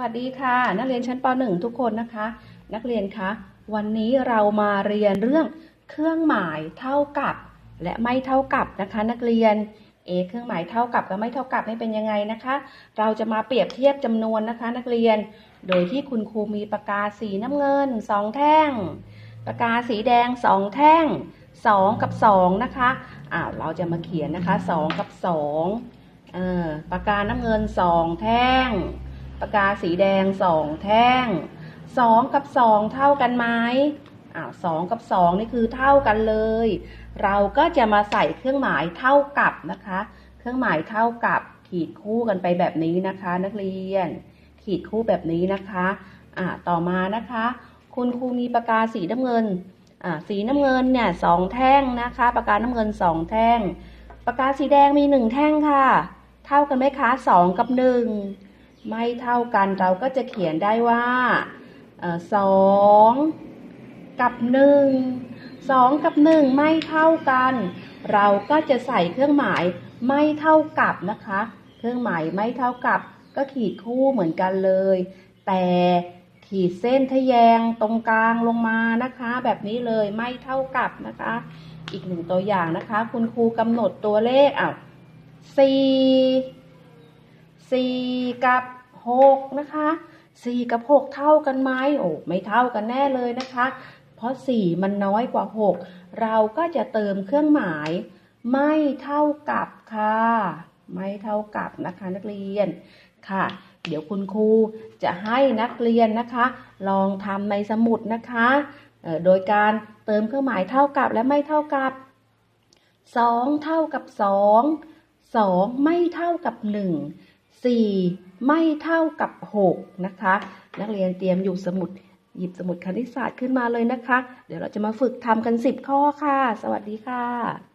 วัสดีค่ะ นักเรียนชั้นป .1 ทุกคนนะคะ นักเรียนคะวันนี้เรามาเรียนเรื่องเครื่องหมายเท่ากับ และไม่เท่ากับนะคะ นักเรียนเอเครื่องหมายเท่ากับกับไม่เท่ากับนี่เป็นยังไงนะคะ เราจะมาเปรียบเทียบจำนวนนะคะ นักเรียนโดยที่คุณครูมีปากกาสีน้ำเงินสองแท่ง ปากกาสีแดงสองแท่งสองกับสองนะคะอ้าวเราจะมาเขียนนะคะสองกับสองเออปากกาน้ำเงินสองแท่ง ปากกาสีแดงสองแท่งสองกับสองเท่ากันไหมอ้าวสองกับสองนี่คือเท่ากันเลย เราก็จะมาใส่เครื่องหมายเท่ากับนะคะ เครื่องหมายเท่ากับขีดคู่กันไปแบบนี้นะคะ นักเรียน ขีดคู่แบบนี้นะคะอ่าต่อมานะคะ คุณครูมีปากกาสีน้ำเงินอ่าสีน้ำเงินเนี่ยสองแท่งนะคะปากกาน้ำเงินสองแท่งปากกาสีแดงมีหนึ่งแท่งค่ะ เท่ากันไหมคะสองกับหนึ่ง ไม่เท่ากันเราก็จะเขียนได้ว่าสองกับหนึ่งสองกับหนึ่งไม่เท่ากัน เราก็จะใส่เครื่องหมายไม่เท่ากับนะคะ เครื่องหมายไม่เท่ากับ ก็ขีดคู่เหมือนกันเลย แต่ขีดเส้นทะแยงตรงกลางลงมานะคะ แบบนี้เลยไม่เท่ากับนะคะ อีกหนึ่งตัวอย่างนะคะ คุณครูกำหนดตัวเลขอะสี่สี่กับ หกนะคะสี่กับหกเท่ากันไหมโอ้ไม่เท่ากันแน่เลยนะคะ เพราะสี่มันน้อยกว่าหกเราก็จะเติมเครื่องหมาย ไม่เท่ากับค่ะ ไม่เท่ากับนะคะนักเรียนค่ะ เดี๋ยวคุณครูจะให้นักเรียนนะคะ ลองทำในสมุดนะคะโดยการเติมเครื่องหมายเท่ากับและไม่เท่ากับสองเท่ากับสองสองไม่เท่ากับหนึ่ง สี่ไม่เท่ากับหกนะคะ นักเรียนเตรียมอยู่สมุดหยิบสมุดคณิตศาสตร์ขึ้นมาเลยนะคะ เดี๋ยวเราจะมาฝึกทำกันสิบข้อค่ะ สวัสดีค่ะ